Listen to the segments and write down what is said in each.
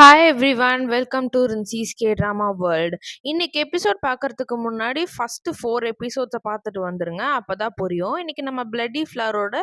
Hi everyone welcome to Rincy's K drama world இன்னைக்கு episode பார்க்கறதுக்கு முன்னாடி ஃபஸ்ட்டு ஃபோர் எபிசோட்ஸை பார்த்துட்டு வந்துருங்க. அப்போ தான் புரியும். இன்னைக்கு நம்ம பிளட்டி ஃப்ளவரோட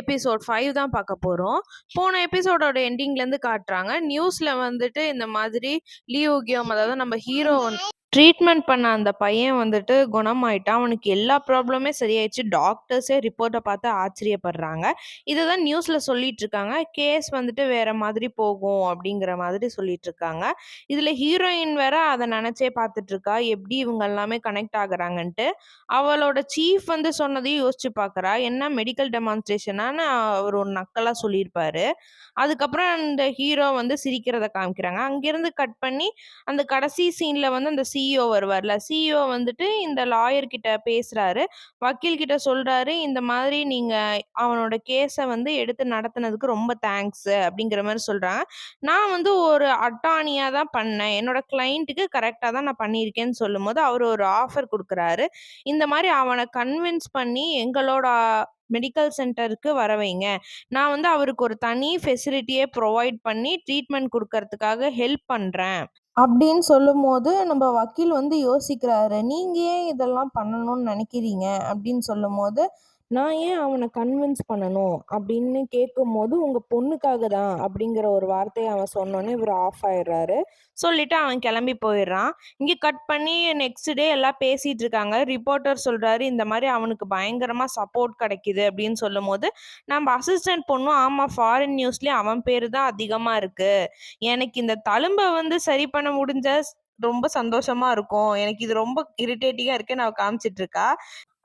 எபிசோட் ஃபைவ் தான் பார்க்க போகிறோம் போன எபிசோடோட எண்டிங்லேருந்து காட்டுறாங்க. நியூஸில் வந்துட்டு இந்த மாதிரி லியோகியம் அதாவது நம்ம ஹீரோ வந்து ட்ரீட்மெண்ட் பண்ண அந்த பையன் வந்துட்டு குணமாயிட்டான். அவனுக்கு எல்லா ப்ராப்ளமே சரியாயிடுச்சு. டாக்டர்ஸே ரிப்போர்ட்டை பார்த்து ஆச்சரியப்படுறாங்க. இதை தான் நியூஸில் சொல்லிட்டு இருக்காங்க கேஸ் வந்துட்டு வேற மாதிரி போகும் அப்படிங்கிற மாதிரி சொல்லிட்டுருக்காங்க. இதில் ஹீரோயின் வேற அதை நினச்சே பார்த்துட்டு இருக்கா எப்படி இவங்க எல்லாமே கனெக்ட் ஆகுறாங்கன்ட்டு. அவளோட சீஃப் வந்து சொன்னதையும் யோசிச்சு பார்க்குறா. என்ன மெடிக்கல் டெமான்ஸ்ட்ரேஷனான்னு அவர் ஒரு நக்கலாக சொல்லியிருப்பாரு. அதுக்கப்புறம் அந்த ஹீரோ வந்து சிரிக்கிறத காமிக்கிறாங்க. அங்கேருந்து கட் பண்ணி அந்த கடைசி சீனில் வந்து அந்த சிஇஓ வருவார்ல. சிஇஓ வந்துட்டு இந்த லாயர் கிட்ட பேசுறாரு. வக்கீல் கிட்ட சொல்றாரு, "இந்த மாதிரி நீங்க அவனோட கேஸை வந்து எடுத்து நடத்துனதுக்கு ரொம்ப தேங்க்ஸ் அப்படிங்கிற மாதிரி சொல்றாங்க. "நான் வந்து ஒரு அட்டானியா தான் பண்ணேன். என்னோட கிளைண்ட்டுக்கு கரெக்டாக தான் நான் பண்ணியிருக்கேன்னு" சொல்லும்போது, அவர் ஒரு ஆஃபர் கொடுக்குறாரு இந்த மாதிரி அவனை கன்வின்ஸ் பண்ணி எங்களோட மெடிக்கல் சென்டருக்கு வர வைங்க. நான் வந்து அவருக்கு ஒரு தனி ஃபெசிலிட்டியே ப்ரொவைட் பண்ணி ட்ரீட்மெண்ட் கொடுக்கறதுக்காக ஹெல்ப் பண்ணுறேன் அப்படின்னு சொல்லும்போது, நம்ம வக்கீல் வந்து யோசிக்கிறாரு. "நீங்க ஏன் இதெல்லாம் பண்ணணும்னு நினைக்கிறீங்க அப்படின்னு சொல்லும்போது, "நான் ஏன் அவனை கன்வின்ஸ் பண்ணணும்?" அப்படின்னு கேட்கும்போது, உங்கள் பொண்ணுக்காக தான்" அப்படிங்கிற ஒரு வார்த்தையை அவன் சொன்னோன்னே இவர் ஆஃப் ஆயிடுறாரு. சொல்லிட்டு அவன் கிளம்பி போயிடுறான். இங்கே கட் பண்ணி நெக்ஸ்ட் டே எல்லாம் பேசிகிட்டு இருக்காங்க. ரிப்போர்ட்டர் சொல்கிறாரு "இந்த மாதிரி அவனுக்கு பயங்கரமாக சப்போர்ட் கிடைக்கிது அப்படின்னு சொல்லும்போது, நம்ம அசிஸ்டன்ட் பொண்ணும், ஆமாம் ஃபாரின் நியூஸ்லேயும் அவன் பேர் தான் அதிகமாக இருக்குது எனக்கு இந்த தழும்பை வந்து சரி பண்ண முடிஞ்ச ரொம்ப சந்தோஷமா இருக்கும். எனக்கு இது ரொம்ப இரிட்டேட்டிங்கா இருக்குன்னு" அவ காமிச்சிட்டு இருக்கா.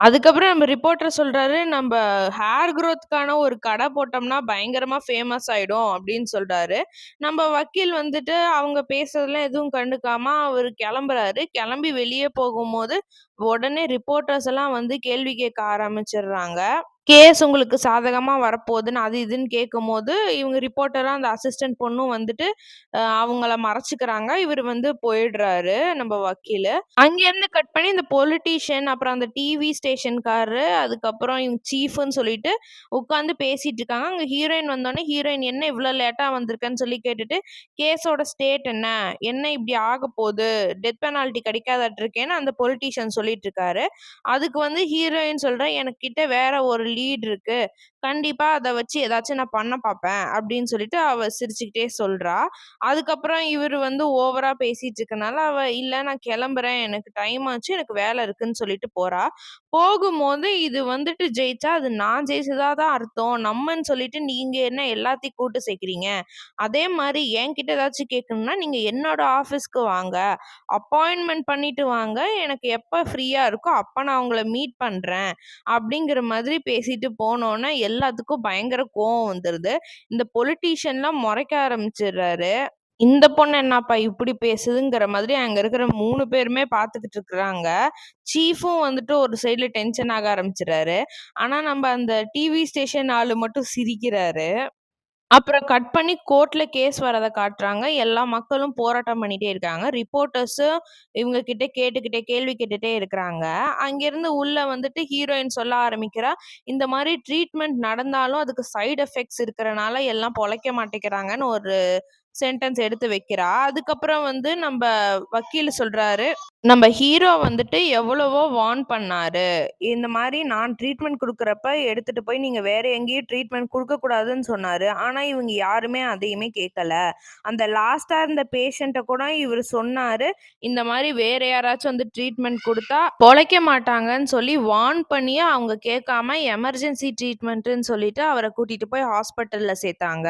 அதுக்கப்புறம் நம்ம ரிப்போர்ட்டர் சொல்றாரு, "நம்ப ஹேர் க்ரோத்துக்கான ஒரு கடை போட்டோம்னா பயங்கரமா ஃபேமஸ் ஆயிடும்" அப்படின்னு சொல்றாரு. நம்ம வக்கீல் வந்துட்டு அவங்க பேசுறதெல்லாம் எதுவும் கண்டுக்காம அவரு கெளம்புறாரு. கெளம்பி வெளிய போகும்போது, உடனே ரிப்போர்ட்டர்ஸ் எல்லாம் வந்து கேள்வி கேட்க ஆரம்பிச்சிடுறாங்க. கேஸ் உங்களுக்கு சாதகமாக வரப்போகுதுன்னு அது இதுன்னு கேட்கும்போது, இவங்க ரிப்போர்ட்டராக அந்த அசிஸ்டன்ட் பொண்ணும் வந்துட்டு அவங்கள மறைச்சிக்கிறாங்க இவர் வந்து போயிடுறாரு நம்ம வக்கீல் அங்கேருந்து கட் பண்ணி இந்த பொலிட்டீஷியன், அப்புறம் அந்த டிவி ஸ்டேஷன்காரரு, அதுக்கப்புறம் இவங்க சீஃப்னு சொல்லிட்டு உட்காந்து பேசிட்டு இருக்காங்க. அங்கே ஹீரோயின் வந்தோடனே ஹீரோயின் "என்ன இவ்வளோ லேட்டாக வந்திருக்கேன்னு சொல்லி கேட்டுட்டு, "கேஸோட ஸ்டேட் என்ன? என்ன இப்படி ஆகப்போது? டெத் பெனால்டி கிடைக்காதாட்ருக்கேன்னு" அந்த பொலிட்டீஷியன் சொல்லிட்டு இருக்காரு. அதுக்கு வந்து ஹீரோயின் சொல்கிறேன் "எனக்கிட்ட வேற ஒரு லீட் இருக்கு. கண்டிப்பா அத வச்சு ஏதாச்சும் நான் பண்ண பாப்பேன்" அப்படின்னு சொல்லிட்டு அவ சிரிச்சுக்கிட்டே சொல்றா. அதுக்கப்புறம் இவரு வந்து ஓவரா பேசிட்டு இருக்கனால, அவ "இல்ல நான் கிளம்புறேன் எனக்கு டைம் ஆச்சு. எனக்கு வேலை இருக்குன்னு" சொல்லிட்டு போறா. போகும்போது இது வந்துட்டு ஜெயிச்சா, அது நான் ஜெயிச்சதா தான் அர்த்தம். நம்மன்னு சொல்லிட்டு நீங்க என்ன எல்லாத்தையும் கூட்டு சேர்க்கிறீங்க? அதே மாரி என்கிட்ட ஏதாச்சும் கேட்கணும்னா, நீங்க என்னோட ஆஃபீஸ்க்கு வாங்க. அப்பாயின்ட்மென்ட் பண்ணிட்டு வாங்க. எனக்கு எப்ப ஃப்ரீயா இருக்கோ அப்ப நான் உங்கள மீட் பண்றேன். அப்படிங்கிற மாதிரி பேசிட்டு போனோனே, எல்லாத்துக்கும் பயங்கர கோவம் வந்துருது. இந்த பொலிட்டீஷியன்லாம் முறைக்க ஆரம்பிச்சிடுறாரு இந்த பொண்ணு என்னப்பா இப்படி பேசுதுங்கிற மாதிரி அங்க இருக்கிற மூணு பேருமே பார்த்துக்கிட்டு இருக்கிறாங்க. சீஃப்பும் வந்துட்டு ஒரு சைடுல டென்ஷன் ஆக ஆரம்பிச்சுறாரு. ஆனா நம்ம அந்த டிவி ஸ்டேஷன் ஆளு மட்டும் சிரிக்கிறாரு. அப்புறம் கட் பண்ணி கோர்ட்ல கேஸ் வரத காட்டுறாங்க. எல்லா மக்களும் போராட்டம் பண்ணிட்டே இருக்காங்க. ரிப்போர்ட்டர்ஸும் இவங்க கிட்ட கேட்டுக்கிட்டே கேள்வி கேட்டுட்டே இருக்கிறாங்க. அங்கேருந்து உள்ள வந்துட்டு ஹீரோயின் சொல்ல ஆரம்பிக்கிறா, "இந்த மாரி ட்ரீட்மெண்ட் நடந்தாலும் அதுக்கு சைட் எஃபெக்ட்ஸ் இருக்கிறனால எல்லாம் பொழைக்க மாட்டேங்கிறாங்கன்னு" ஒரு சென்டென்ஸ் எடுத்து வைக்கிறா. அதுக்கப்புறம் வந்து நம்ம வக்கீல் சொல்றாரு, நம்ம ஹீரோ வந்துட்டு எவ்வளவோ வார்ன் பண்ணாரு. இந்த மாதிரி நான் ட்ரீட்மெண்ட் கொடுக்குறப்ப எடுத்துட்டு போய் நீங்க வேற எங்கேயும் ட்ரீட்மெண்ட் குடுக்கக்கூடாதுன்னு சொன்னாரு. ஆனா இவங்க யாருமே அதையுமே கேட்கல. அந்த லாஸ்டா இருந்த பேஷண்ட்ட கூட இவர் சொன்னாரு, இந்த மாதிரி வேற யாராச்சும் வந்து ட்ரீட்மெண்ட் கொடுத்தா பொழைக்க மாட்டாங்கன்னு சொல்லி வார்ன் பண்ணியே அவங்க கேட்காம எமர்ஜென்சி ட்ரீட்மெண்ட்டுன்னு சொல்லிட்டு அவரை கூட்டிட்டு போய் ஹாஸ்பிட்டல்ல சேர்த்தாங்க.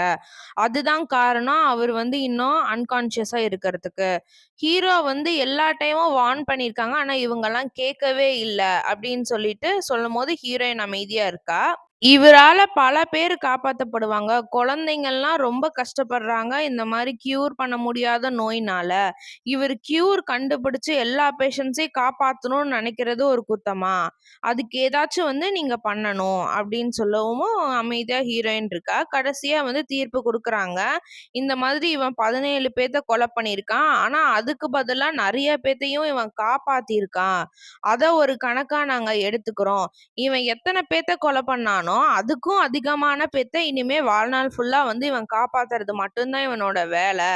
அதுதான் காரணம் அவர் வந்து இன்னும் அன்கான்ஷியஸா இருக்கிறதுக்கு. ஹீரோ வந்து எல்லா டைமும் வார்ன் பண்ணியிருக்காங்க. ஆனா இவங்கெல்லாம் கேட்கவே இல்ல" அப்படின்னு சொல்லிட்டு சொல்லும் போது ஹீரோயின் அமைதியா இருக்கா. இவரால பல பேரு காப்பாத்தப்படுவாங்க. குழந்தைங்கள்லாம் ரொம்ப கஷ்டப்படுறாங்க. இந்த மாரி கியூர் பண்ண முடியாத நோயினால. இவரு கியூர் கண்டுபிடிச்சு எல்லா பேஷண்ட்ஸையும் காப்பாத்தணும்னு நெனைக்கிறது ஒரு குத்தமா? அதுக்கு ஏதாச்சும் வந்து நீங்க பண்ணணும்" அப்படின்னு சொல்லவும் அமைதியா ஹீரோயின் இருக்கா. கடைசியா வந்து தீர்ப்பு குடுக்குறாங்க. இந்த மாதிரி இவன் 17 பேத்த கொலை பண்ணியிருக்கான். ஆனா அதுக்கு பதிலா நெறைய பேத்தையும் இவன் காப்பாத்தியிருக்கான். அத ஒரு கணக்கா நாங்க எடுத்துக்கிறோம். இவன் எத்தன பேத்த கொலை பண்ணானோ, அதுக்கும் அதிகமான பேத்த இனிமே வாழ்நாள் ஃபுல்லா வந்து இவன் காப்பாத்துறது மட்டும்தான் இவனோட வேலை.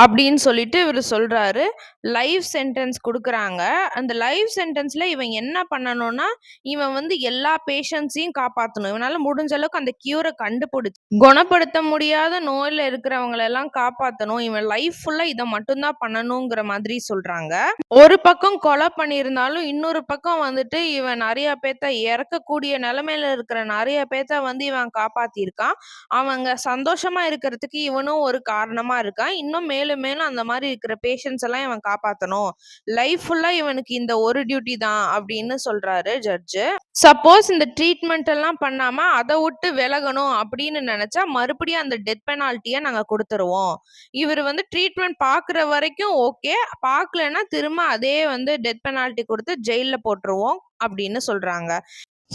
அப்படின்னு சொல்லிட்டு இவரு சொல்றாரு. லைஃப் சென்டென்ஸ் குடுக்குறாங்க. அந்த லைஃப் சென்டென்ஸ்ல இவன் என்ன பண்ணணும்னா, இவன் வந்து எல்லா பேஷண்ட்ஸையும் காப்பாத்தணும். இவனால முடிஞ்ச அளவுக்கு அந்த கியூர கண்டுபிடிச்சு குணப்படுத்த முடியாத நோயில இருக்கிறவங்கள எல்லாம் காப்பாத்தணும். இவன் லைஃப் ஃபுல்லா இத மட்டும் தான் பண்ணணுங்கிற மாதிரி சொல்றாங்க. ஒரு பக்கம் கொலை பண்ணியிருந்தாலும், இன்னொரு பக்கம் வந்துட்டு இவன் நெறைய பேத்த இறக்கக்கூடிய நிலைமையில இருக்கிற நெறைய பேத்த வந்து இவன் காப்பாத்தியிருக்கான். அவங்க சந்தோஷமா இருக்கிறதுக்கு இவனும் ஒரு காரணமா இருக்கான். இன்னும் மேலும் மேலும் அந்த மாதிரி இருக்கிற பேஷண்ட்ஸ் எல்லாம் இவன் காப்பாத்தணும். லைஃப் ஃபுல்லா இவனுக்கு இந்த ஒரு டியூட்டி தான் அப்படின்னு சொல்றாரு ஜட்ஜு. சப்போஸ் இந்த ட்ரீட்மெண்ட் எல்லாம் பண்ணாம அதை விட்டு விலகணும் அப்படின்னு நினைச்சா மறுபடியும் அந்த டெத் பெனால்டிய நாங்க குடுத்துருவோம். இவரு வந்து ட்ரீட்மெண்ட் பார்க்குற வரைக்கும் ஓகே. பார்க்கலன்னா திரும்ப அதே வந்து டெத் பெனால்ட்டி கொடுத்து ஜெயில்ல போட்டுருவோம் அப்படின்னு சொல்றாங்க.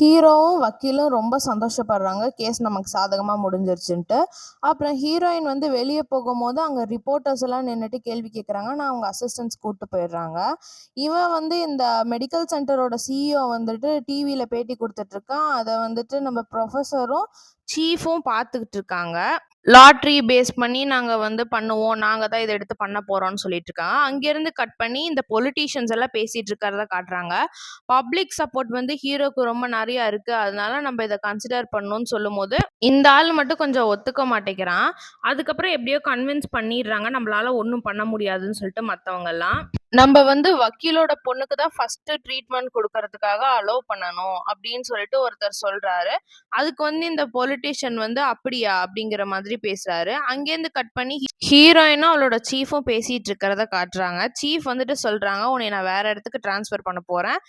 ஹீரோவும், வக்கீலும் ரொம்ப சந்தோஷப்படுறாங்க. கேஸ் நமக்கு சாதகமா முடிஞ்சிருச்சுன்ட்டு. அப்புறம் ஹீரோயின் வந்து வெளியே போகும்போது, அங்க ரிப்போர்ட்டர்ஸ் எல்லாம் நின்றுட்டு கேள்வி கேட்குறாங்க. நான் அவங்க அசிஸ்டன்ஸ் கூட்டு போயிடுறாங்க. இவன் வந்து இந்த மெடிக்கல் சென்டரோட சிஇஓ வந்துட்டு டிவியில் பேட்டி கொடுத்துட்ருக்கான் அதை வந்துட்டு நம்ம ப்ரொஃபஸரும் சீஃபும் பார்த்துக்கிட்டு இருக்காங்க. லாட்ரி பேஸ் பண்ணி நாங்கள் வந்து பண்ணுவோம். நாங்கள் தான் இதை எடுத்து பண்ண போகிறோம்னு சொல்லிட்டு இருக்காங்க. அங்கேருந்து கட் பண்ணி இந்த பொலிட்டீஷியன்ஸ் எல்லாம் பேசிட்டு இருக்கிறத காட்டுறாங்க. பப்ளிக் சப்போர்ட் வந்து ஹீரோக்கு ரொம்ப நிறையா இருக்குது அதனால நம்ம இதை கன்சிடர் பண்ணணும்னு சொல்லும்போது, இந்த ஆள் மட்டும் கொஞ்சம் ஒத்துக்க மாட்டேங்கிறான். அதுக்கப்புறம் எப்படியோ கன்வின்ஸ் பண்ணிடுறாங்க. நம்மளால ஒன்றும் பண்ண முடியாதுன்னு சொல்லிட்டு மற்றவங்கெல்லாம் நம்ம வந்து வக்கீலோட பொண்ணுக்கு தான் ஃபர்ஸ்ட் ட்ரீட்மெண்ட் கொடுக்கறதுக்காக அலோவ் பண்ணணும் அப்படின்னு சொல்லிட்டு ஒருத்தர் சொல்றாரு. அதுக்கு வந்து இந்த பொலிட்டிஷியன் வந்து அப்படியா? அப்படிங்கிற மாதிரி பேசுறாரு. அங்கேருந்து கட் பண்ணி ஹீரோயினும் அவளோட சீஃபும் பேசிட்டு இருக்கிறத காட்டுறாங்க. சீஃப் வந்துட்டு சொல்றாங்க, உன்னை நான் வேற இடத்துக்கு ட்ரான்ஸ்ஃபர் பண்ண போறேன்."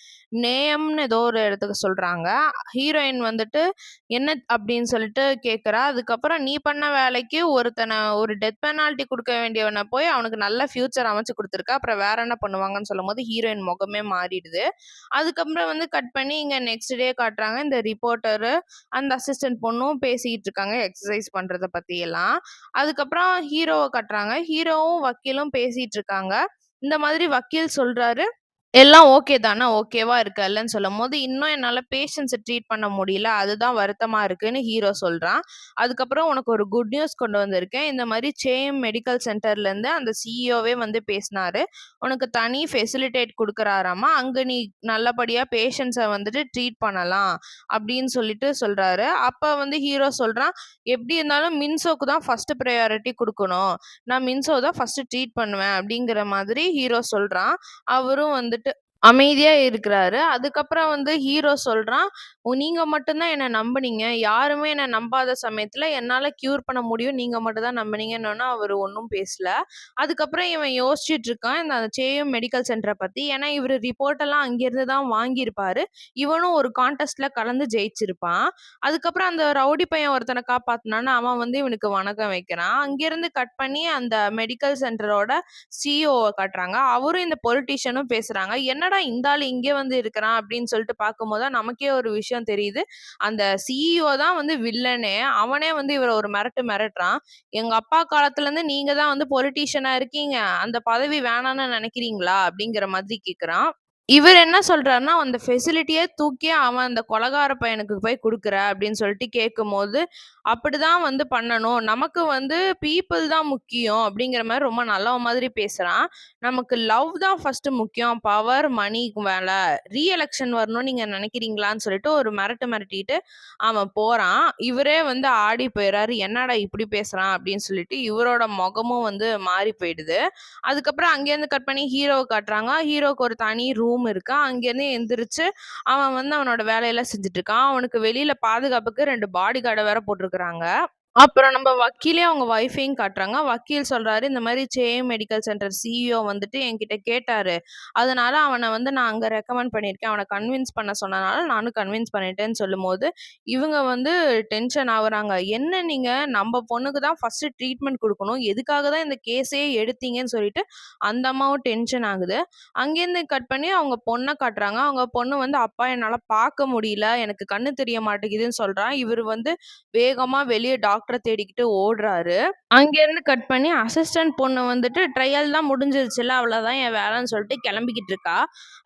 நேம்னு ஏதோ ஒரு இடத்துக்கு சொல்றாங்க. ஹீரோயின் வந்துட்டு என்ன அப்படின்னு சொல்லிட்டு கேட்குறா அதுக்கப்புறம் நீ பண்ண வேலைக்கு ஒருத்தனை ஒரு டெத் பெனால்ட்டி கொடுக்க வேண்டியவனை போய் அவனுக்கு நல்ல ஃபியூச்சர் அமைச்சு கொடுத்துருக்கா அப்புறம் வேற என்ன பண்ணுவாங்கன்னு சொல்லும்போது ஹீரோயின் முகமே மாறிடுது. அதுக்கப்புறம் வந்து கட் பண்ணி இங்க நெக்ஸ்ட் டே காட்டுறாங்க. இந்த ரிப்போர்ட்டரு, அந்த அசிஸ்டன்ட் பொண்ணும் பேசிக்கிட்டு இருக்காங்க. எக்ஸசைஸ் பண்றத பத்தி எல்லாம். அதுக்கப்புறம் ஹீரோவை கட்டுறாங்க ஹீரோவும், வக்கீலும் பேசிட்டு இருக்காங்க. இந்த மாதிரி வக்கீல் சொல்றாரு, "எல்லாம் ஓகே தான? ஓகேவா இருக்கல்லன்னு" சொல்லும்போது, "இன்னும் என்னால பேஷண்ட்ஸ ட்ரீட் பண்ண முடியல. அதுதான் வருத்தமா இருக்குன்னு" ஹீரோ சொல்றான். அதுக்கப்புறம் "உனக்கு ஒரு குட் நியூஸ் கொண்டு வந்திருக்கேன். இந்த மாரி சேம் மெடிக்கல் சென்டர்லேருந்து அந்த சிஇஓவே வந்து பேசினாரு. உனக்கு தனி ஃபெசிலிட்டேட் குடுக்குறாராமா. அங்க நீ நல்லபடியா பேஷண்ட்ஸ வந்துட்டு ட்ரீட் பண்ணலாம்." அப்படின்னு சொல்லிட்டு சொல்றாரு. அப்ப வந்து ஹீரோ சொல்றான், "எப்படி இருந்தாலும் மின்சோக்கு தான் ஃபர்ஸ்ட் ப்ரையாரிட்டி குடுக்கணும். நான் மின்சோ தான் ஃபர்ஸ்ட் ட்ரீட் பண்ணுவேன்." அப்படிங்கிற மாதிரி ஹீரோ சொல்றான். அவரும் வந்துட்டு அமைதியா இருக்கிறாரு. அதுக்கப்புறம் வந்து ஹீரோ சொல்றான், "உ நீங்க மட்டும் தான் என்ன நம்புனீங்க. யாருமே என்ன நம்பாத சமயத்துல என்னால கியூர் பண்ண முடியும். நீங்க மட்டும் தான் நம்புனீங்கன்னோன" அவரு ஒண்ணும் பேசல. அதுக்கப்புறம் இவன் யோசிச்சுட்டு இருக்கான். இந்த சேயம் மெடிக்கல் சென்டர பத்தி. ஏன்னா இவரு ரிப்போர்ட் எல்லாம் அங்கேருந்து தான் வாங்கியிருப்பாரு. இவனும் ஒரு கான்டெஸ்ட்ல கலந்து ஜெயிச்சிருப்பான். அதுக்கப்புறம் அந்த ரவுடி பையன் ஒருத்தன காப்பாத்துனான்னு அவன் வந்து இவனுக்கு வணக்கம் வைக்கிறான். அங்கேருந்து கட் பண்ணி அந்த மெடிக்கல் சென்டரோட சிஇஓவ காட்டுறாங்க. அவரும் இந்த பொலிட்டீஷியனும் பேசுறாங்க. "என்னடா இந்த ஆளு இங்கே வந்து இருக்கிறான்?" அப்படின்னு சொல்லிட்டு பார்க்கும்போது தான் நமக்கே ஒரு விஷயம் தெரியுது. அந்த சிஇஓ தான் வந்து வில்லனே. அவனே வந்து இவரை ஒரு மிரட்டு மிரட்டுறான். "எங்க அப்பா காலத்துலேருந்து நீங்க தான் வந்து பொலிட்டீஷியனா இருக்கீங்க. அந்த பதவி வேணான்னு நினைக்கிறீங்களா அப்படிங்கிற மாதிரி கேட்குறான். இவர் என்ன சொல்றாருன்னா, "அந்த ஃபெசிலிட்டியே தூக்கி அவன் அந்த கொலகார பையனுக்கு போய் கொடுக்குற அப்படின்னு சொல்லிட்டு கேட்கும் போது "அப்படிதான் வந்து பண்ணணும். நமக்கு வந்து பீப்புள் தான் முக்கியம்." அப்படிங்கிற மாதிரி ரொம்ப நல்ல மாதிரி பேசுறான். "நமக்கு லவ் தான் ஃபர்ஸ்ட் முக்கியம். பவர், மணி வேலை ரீஎலெக்ஷன் வரணும்னு நீங்க நினைக்கிறீங்களான்னு சொல்லிட்டு ஒரு மிரட்டு மிரட்டிட்டு அவன் போறான். இவரே வந்து ஆடி போயிடுறாரு "என்னடா இப்படி பேசுறான்?" அப்படின்னு சொல்லிட்டு இவரோட முகமும் வந்து மாறி போயிடுது. அதுக்கப்புறம் அங்கேருந்து கட் பண்ணி ஹீரோவை காட்டுறாங்க. ஹீரோக்கு ஒரு தனி ரூம் இருக்கு. அங்கேருந்து எந்திரிச்சு அவன் வந்து அவனோட வேலையெல்லாம் செஞ்சுட்டு இருக்கான். அவனுக்கு வெளியில பாதுகாப்புக்கு ரெண்டு பாடி கார்டை வேற கொடுக்குறாங்க அப்புறம் நம்ம வக்கீலே அவங்க ஒய்ஃபையும் காட்டுறாங்க. வக்கீல் சொல்றாரு, "இந்த மாதிரி சேயம் மெடிக்கல் சென்டர் சிஇஓ வந்துட்டு என்கிட்ட கேட்டாரு. அதனால அவனை வந்து நான் அங்க ரெக்கமெண்ட் பண்ணியிருக்கேன். அவனை கன்வின்ஸ் பண்ண சொன்னனால நானும் கன்வின்ஸ் பண்ணிட்டேன்னு" சொல்லும்போது, இவங்க வந்து டென்ஷன் ஆகுறாங்க "என்ன நீங்க நம்ம பொண்ணுக்கு தான் ஃபர்ஸ்ட் ட்ரீட்மெண்ட் கொடுக்கணும் எதுக்காக தான் இந்த கேஸே எடுத்தீங்கன்னு?" சொல்லிட்டு அந்த அம்மாவும் டென்ஷன் ஆகுது. அங்கேருந்து கட் பண்ணி அவங்க பொண்ணை காட்டுறாங்க. அவங்க பொண்ணு வந்து, "அப்பா என்னால பார்க்க முடியல. எனக்கு கண்ணு தெரிய மாட்டேங்குதுன்னு" சொல்றான் இவர் வந்து வேகமா வெளியே டாக்டர் டாக்டரை தேடிக்கிட்டு ஓடுறாரு. அங்கேருந்து கட் பண்ணி அசிஸ்டன்ட் பொண்ணு வந்துட்டு ட்ரையல் தான் முடிஞ்சிருச்சுல அவ்வளோதான் என் வேலைன்னு சொல்லிட்டு கிளம்பிக்கிட்டு இருக்கா.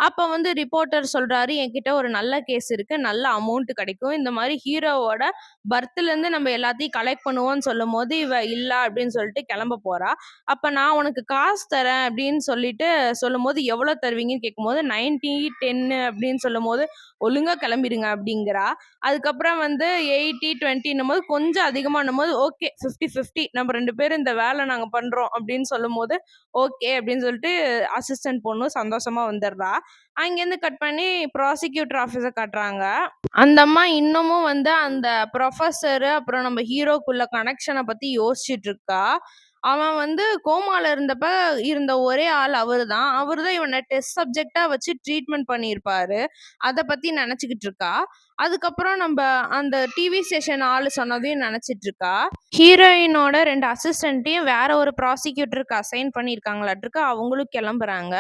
அப்போ வந்து ரிப்போர்ட்டர் சொல்றாரு, "என்கிட்ட ஒரு நல்ல கேஸ் இருக்குது நல்ல அமௌண்ட் கிடைக்கும். இந்த மாதிரி ஹீரோவோட பர்த்லேருந்து நம்ம எல்லாத்தையும் கலெக்ட் பண்ணுவோன்னு சொல்லும் போது இவ இல்லை அப்படின்னு சொல்லிட்டு கிளம்ப போகிறா அப்போ நான் உனக்கு காசு தரேன் அப்படின்னு சொல்லிட்டு சொல்லும் போது "எவ்வளோ தருவீங்கன்னு?" கேட்கும்போது, "90, 10" அப்படின்னு சொல்லும் போது "ஒழுங்கா கிளம்பிடுங்க" அப்படிங்கிறா. அதுக்கப்புறம் வந்து 80, 20ன்னும்போது கொஞ்சம் அதிகமாக போது "ஓகே 50, 50 நம்ம ரெண்டு பேரும் இந்த வேலை நாங்கள் பண்ணுறோம் அப்படின்னு சொல்லும்போது, "ஓகே" அப்படின்னு சொல்லிட்டு அசிஸ்டன்ட் பொண்ணு சந்தோஷமா வந்துடுறா. அங்கேருந்து கட் பண்ணி ப்ராசிக்யூட்டர் ஆஃபீஸை காட்டுறாங்க. அந்த அம்மா இன்னமும் வந்து அந்த ப்ரொஃபஸரு அப்புறம் நம்ம ஹீரோக்குள்ள கனெக்ஷனை பற்றி யோசிச்சுட்டு இருக்கா. அவன் வந்து கோமால இருந்தப்ப இருந்த ஒரே ஆள் அவர் தான் அவர் தான் இவனை டெஸ்ட் சப்ஜெக்டா வச்சு ட்ரீட்மெண்ட் பண்ணியிருப்பாரு. அதை பத்தி நினைச்சுக்கிட்டு இருக்கா. அதுக்கப்புறம் நம்ம அந்த டிவி ஸ்டேஷன் ஆள் சொன்னதையும் நினச்சிட்டு இருக்கா. ஹீரோயினோட ரெண்டு அசிஸ்டண்ட்டையும் வேற ஒரு ப்ராசிக்யூட்டருக்கு அசைன் பண்ணியிருக்காங்களாட்டிருக்கு அவங்களும் கிளம்புறாங்க.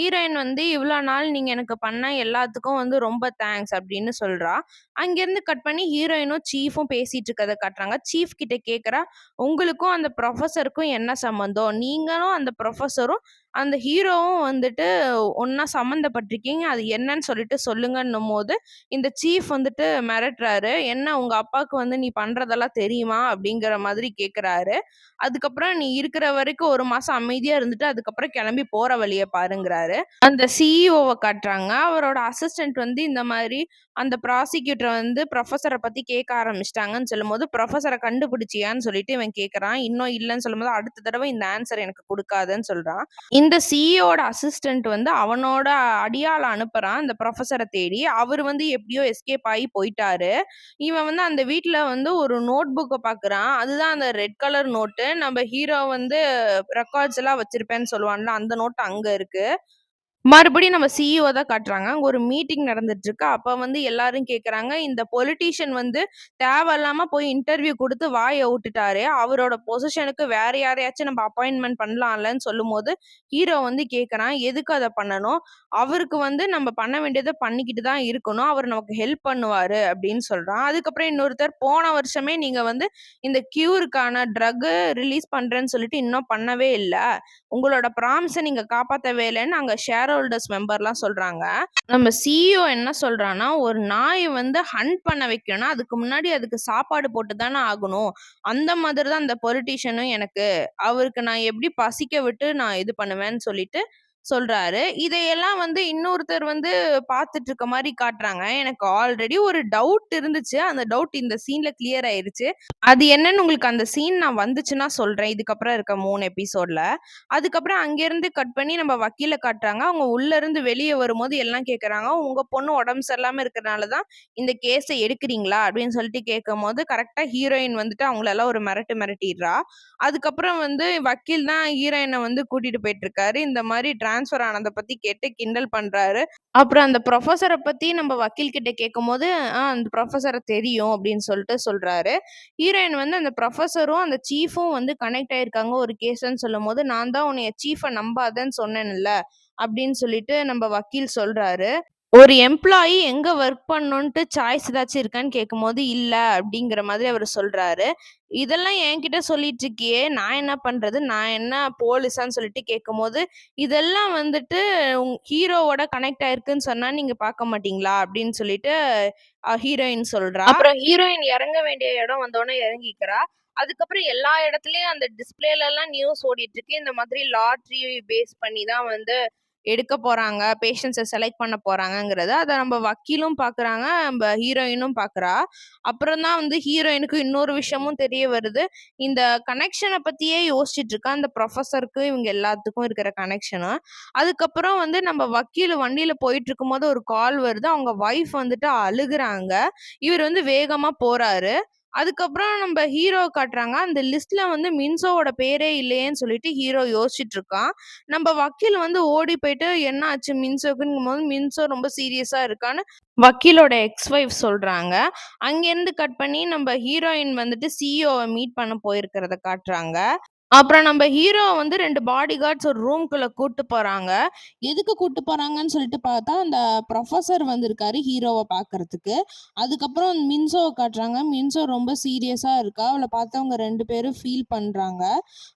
ஹீரோயின் வந்து, இவ்வளோ நாள் நீங்கள் எனக்கு பண்ண எல்லாத்துக்கும் வந்து ரொம்ப தேங்க்ஸ்" அப்படின்னு சொல்கிறா அங்கேருந்து கட் பண்ணி ஹீரோயினும், சீஃபும் பேசிட்டு இருக்கத காட்டுறாங்க. சீஃப் கிட்ட கேட்குறா "உங்களுக்கும் அந்த ப்ரொஃபஸருக்கும் என்ன சம்மந்தம்? நீங்களும் அந்த ப்ரொஃபஸரும் அந்த ஹீரோவும் வந்துட்டு ஒன்றா சம்மந்தப்பட்டிருக்கீங்க. அது என்னன்னு சொல்லிட்டு சொல்லுங்கன்னும் போது இந்த சீஃப் வந்துட்டு மிரட்டுறாரு. "என்ன உங்கள் அப்பாவுக்கு வந்து நீ பண்ணுறதெல்லாம் தெரியுமா?" அப்படிங்கிற மாதிரி கேட்குறாரு. அதுக்கப்புறம், "நீ இருக்கிற வரைக்கும் ஒரு மாதம் அமைதியாக இருந்துட்டு, அதுக்கப்புறம் கிளம்பி போகிற வழியை பாருங்கிறாரு." அந்த சிஇஓவை காட்டுறாங்க. அவரோட அசிஸ்டன்ட் வந்து இந்த மாதிரி அந்த ப்ராசிக்யூட்டரை வந்து ப்ரொஃபஸரை பற்றி கேட்க ஆரம்பிச்சிட்டாங்கன்னு சொல்லும்போது, ப்ரொஃபஸரை கண்டுபிடிச்சியான்னு?" சொல்லிட்டு இவன் கேட்குறான் இன்னும் இல்லைன்னு சொல்லும்போது, "அடுத்த தடவை இந்த ஆன்சர் எனக்கு கொடுக்காதுன்னு சொல்கிறான் இந்த சிஇஓட அசிஸ்டன்ட் வந்து அவனோட அடியால் அனுப்புறான், இந்த ப்ரொஃபஸரை தேடி. அவர் வந்து எப்படியோ எஸ்கேப் ஆகி போயிட்டாரு. இவன் வந்து அந்த வீட்ல வந்து ஒரு நோட் புக்க பாக்குறான். அதுதான் அந்த ரெட் கலர் நோட்டு. நம்ம ஹீரோ வந்து ரெக்கார்ட்ஸ் எல்லாம் வச்சிருப்பேன்னு சொல்லுவான்ல, அந்த நோட்டு அங்க இருக்கு. மறுபடியும் நம்ம சிஇஓ தான் காட்டுறாங்க. அங்கே ஒரு மீட்டிங் நடந்துட்டு இருக்கு. அப்போ வந்து எல்லாரும் கேட்குறாங்க "இந்த பொலிட்டீஷியன் வந்து தேவையில்லாம போய் இன்டர்வியூ கொடுத்து வாய விட்டுட்டாரு அவரோட பொசிஷனுக்கு வேற யாரையாச்சும் நம்ம அப்பாயின்மெண்ட் பண்ணலாம்லன்னு" சொல்லும்போது, ஹீரோ வந்து கேட்குறான் "எதுக்கு அதை பண்ணணும்? அவருக்கு வந்து நம்ம பண்ண வேண்டியதை பண்ணிக்கிட்டு தான் இருக்கணும். அவர் நமக்கு ஹெல்ப் பண்ணுவாரு" அப்படின்னு சொல்றான். அதுக்கப்புறம் இன்னொருத்தர், "போன வருஷமே நீங்க வந்து இந்த க்யூருக்கான ட்ரக் ரிலீஸ் பண்றேன்னு சொல்லிட்டு இன்னும் பண்ணவே இல்லை உங்களோட ப்ராமிஸை நீங்க காப்பாற்றவே இல்லைன்னு அங்கே ஷேர் ஹோல்டர்ஸ் மெம்பர்லாம் சொல்றாங்க. நம்ம சிஇஓ என்ன சொல்றான்னா, "ஒரு நாய வந்து ஹண்ட் பண்ண வைக்கணும்னா, அதுக்கு முன்னாடி அதுக்கு சாப்பாடு போட்டு தானே ஆகணும். அந்த மாதிரி தான் அந்த பொலிட்டீஷியனும் எனக்கு. அவருக்கு நான் எப்படி பசிக்க விட்டு நான் இது பண்ணுவேன்னு" சொல்லிட்டு சொல்றாரு. இதையெல்லாம் வந்து இன்னொருத்தர் வந்து பார்த்துட்டு இருக்க மாதிரி காட்டுறாங்க. எனக்கு ஆல்ரெடி ஒரு டவுட் இருந்துச்சு. அந்த டவுட் இந்த சீன்ல கிளியர் ஆயிருச்சு. அது என்னன்னு உங்களுக்கு அந்த சீன் நான் வந்துச்சுன்னா சொல்றேன். இதுக்கப்புறம் இருக்க மூணு எபிசோட்ல. அதுக்கப்புறம் அங்கேருந்து கட் பண்ணி நம்ம வக்கீல காட்டுறாங்க. அவங்க உள்ள இருந்து வெளியே வரும்போது எல்லாம் கேட்கறாங்க, "உங்க பொண்ணு உடம்பு சரியில்லாம இருக்கிறனால தான் இந்த கேஸை எடுக்கிறீங்களா அப்படின்னு சொல்லிட்டு கேட்கும்போது, கரெக்டா ஹீரோயின் வந்துட்டு அவங்களெல்லாம் ஒரு மிரட்டு மிரட்டிடுறா. அதுக்கப்புறம் வந்து வக்கீல் தான் ஹீரோயினை வந்து கூட்டிட்டு போயிட்டு இருக்காரு இந்த மாரி ட்ரான்ஸ்ஃபர் ஆனதை பத்தி கேட்டு கிண்டல் பண்றாரு. அப்புறம் அந்த ப்ரொஃபஸரை பத்தி நம்ம வக்கீல் கிட்ட கேட்கும்போது, "ஆ அந்த ப்ரொஃபஸரை தெரியும்" அப்படின்னு சொல்லிட்டு சொல்றாரு. ஹீரோயின் வந்து அந்த ப்ரொஃபஸரும் அந்த சீஃபும் வந்து கனெக்ட் ஆயிருக்காங்க ஒரு கேஸ்ன்னு சொல்லும்போது, "நான் தான் உன்னைய சீஃபை நம்பாதேன்னு சொன்னேன்ல" அப்படின்னு சொல்லிட்டு நம்ம வக்கீல் சொல்றாரு. ஒரு எம்ப்ளாயி எங்க ஒர்க் பண்ணணுன்ட்டு சாய்ஸ் ஏதாச்சும் இருக்கான்னு கேட்கும்போது, "இல்ல" அப்படிங்கிற மாதிரி அவர் சொல்றாரு. "இதெல்லாம் என்கிட்ட சொல்லிட்டு இருக்கியே, நான் என்ன பண்றது? நான் என்ன போலீஸான்னு?" சொல்லிட்டு கேட்கும்போது, "இதெல்லாம் வந்துட்டு உங் ஹீரோவோட கனெக்ட் ஆயிருக்குன்னு சொன்னா நீங்க பார்க்க மாட்டீங்களா?" அப்படின்னு சொல்லிட்டு ஹீரோயின் சொல்றா. அப்புறம் ஹீரோயின் இறங்க வேண்டிய இடம் வந்தோடனே இறங்கிக்கிறா. அதுக்கப்புறம் எல்லா இடத்துலயும் அந்த டிஸ்ப்ளேலலாம் நியூஸ் ஓடிட்டு இருக்கு. இந்த மாதிரி லாட்ரி பேஸ் பண்ணி தான் வந்து எடுக்க போறாங்க. பேஷண்ட்ஸை செலக்ட் பண்ண போறாங்கங்கிறத. அதை நம்ம வக்கீலும் பார்க்குறாங்க. நம்ம ஹீரோயினும் பார்க்குறா. அப்புறம் தான் வந்து ஹீரோயினுக்கு இன்னொரு விஷயமும் தெரிய வருது. இந்த கனெக்ஷனை பத்தியே யோசிச்சுட்டு இருக்கா. அந்த ப்ரொஃபஸருக்கும் இவங்க எல்லாத்துக்கும் இருக்கிற கனெக்ஷனும் அதுக்கப்புறம் வந்து நம்ம வக்கீல் வண்டியில போயிட்டுருக்கும்போது ஒரு கால் வருது. அவங்க ஒய்ஃப் வந்துட்டு அழுகுறாங்க. இவர் வந்து வேகமா போறாரு. அதுக்கப்புறம் நம்ம ஹீரோ காட்டுறாங்க. அந்த லிஸ்ட்ல வந்து மின்சோவோட பேரே இல்லையேன்னு சொல்லிட்டு ஹீரோ யோசிச்சுட்டு இருக்கான். நம்ம வக்கீல் வந்து ஓடி போயிட்டு, "என்ன ஆச்சு மின்சோக்குங்கும்போது" மின்சோ ரொம்ப சீரியஸா இருக்கான்னு வக்கீலோட எக்ஸ் ஒய்ஃப் சொல்றாங்க. அங்கேருந்து கட் பண்ணி நம்ம ஹீரோயின் வந்துட்டு சிஇஓவை மீட் பண்ண போயிருக்கிறத காட்டுறாங்க. அப்புறம் நம்ம ஹீரோ வந்து 2 பாடி கார்ட்ஸ் ஒரு ரூம்குள்ள கூட்டு போறாங்க. எதுக்கு கூட்டு போறாங்கன்னு சொல்லிட்டு பார்த்தா, அந்த புரொஃபசர் வந்திருக்காரு ஹீரோவ பார்க்கறதுக்கு. அதுக்கப்புறம் மின்சோவ காட்டுறாங்க. மின்சோ ரொம்ப சீரியஸா இருக்கா. அவள பார்த்து அவங்க 2 பேரும் ஃபீல் பண்றாங்க.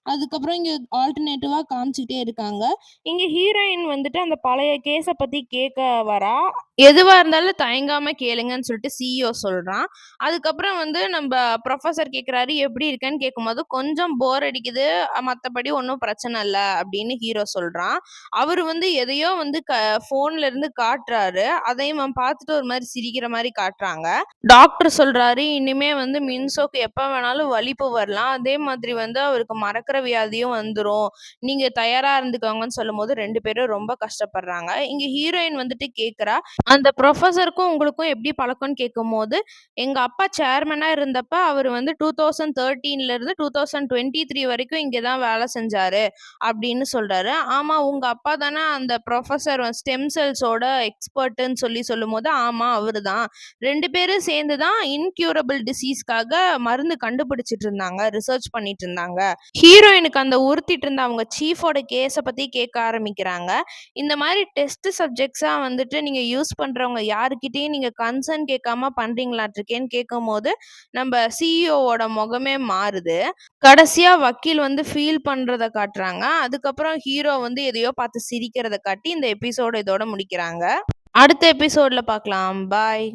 அதுக்கப்புறம் இங்க ஆல்டர்னேட்டிவா காமிச்சுக்கிட்டே இருக்காங்க. இங்க ஹீரோயின் வந்துட்டு அந்த பழைய கேஸ பத்தி கேட்க வரா. எதுவா இருந்தாலும் தயங்காம கேளுங்கன்னு சொல்லிட்டு சிஇஓ சொல்றான். அதுக்கப்புறம் வந்து நம்ப புரொஃபசர் கேட்குறாரு, "எப்படி இருக்கன்னு?" கேட்கும்போது, "கொஞ்சம் போர் அடிக்குது. மற்றபடி ஒன்றும் பிரச்சனை இல்லை அப்படின்னு ஹீரோ சொல்கிறான் அவர் வந்து எதையோ வந்து க ஃபோன்ல இருந்து காட்டுறாரு. அதையும் அவன் பார்த்துட்டு ஒரு மாதிரி சிரிக்கிற மாதிரி காட்டுறாங்க. டாக்டர் சொல்றாரு, "இனிமே வந்து மின்சோக்கு எப்போ வேணாலும் வலிப்பு வரலாம். அதே மாதிரி வந்து அவருக்கு மறக்கிற வியாதியும் வந்துடும் நீங்க தயாரா இருந்துக்கோங்கன்னு" சொல்லும் போது ரெண்டு பேரும் ரொம்ப கஷ்டப்படுறாங்க. இங்க ஹீரோயின் வந்துட்டு கேட்குறா "அந்த ப்ரொஃபஸருக்கும் உங்களுக்கும் எப்படி பழக்கம்ன்னு?" கேட்கும்போது, "எங்க அப்பா சேர்மனா இருந்தப்ப அவர் வந்து 2013ல இருந்து 2023 வரைக்கும் இங்கே தான் வேலை செஞ்சாரு." அப்படின்னு சொல்றாரு. "ஆமா, உங்க அப்பா தானே அந்த ப்ரொஃபஸர் ஸ்டெம் செல்ஸோட எக்ஸ்பர்ட்டுன்னு சொல்லி சொல்லும் போது "ஆமா, அவர் தான். ரெண்டு பேரும் சேர்ந்து தான் இன்க்யூரபிள் டிசீஸ்க்காக மருந்து கண்டுபிடிச்சிட்டு இருந்தாங்க. ரிசர்ச் பண்ணிட்டு இருந்தாங்க." ஹீரோயினுக்கு அந்த உறுத்திட்டு இருந்த அவங்க சீஃபோட கேஸை பத்தி கேட்க ஆரம்பிக்கிறாங்க. இந்த மாதிரி டெஸ்ட் சப்ஜெக்ட்ஸா வந்துட்டு நீங்க யூஸ் பண்றவங்க யாருக்கிட்டையும் நீங்க கன்சர்ன் கேட்காம பண்றீங்களாட்டுருக்கேன்னு கேட்கும்போது, நம்ம சிஇஓவோட முகமே மாறுது. கடைசியா வக்கீல் வந்து ஃபீல் பண்றத காட்டுறாங்க. அதுக்கப்புறம் ஹீரோ வந்து எதையோ பார்த்து சிரிக்கிறத காட்டி இந்த எபிசோட இதோட முடிக்கிறாங்க. அடுத்த எபிசோட்ல பார்க்கலாம். பாய்.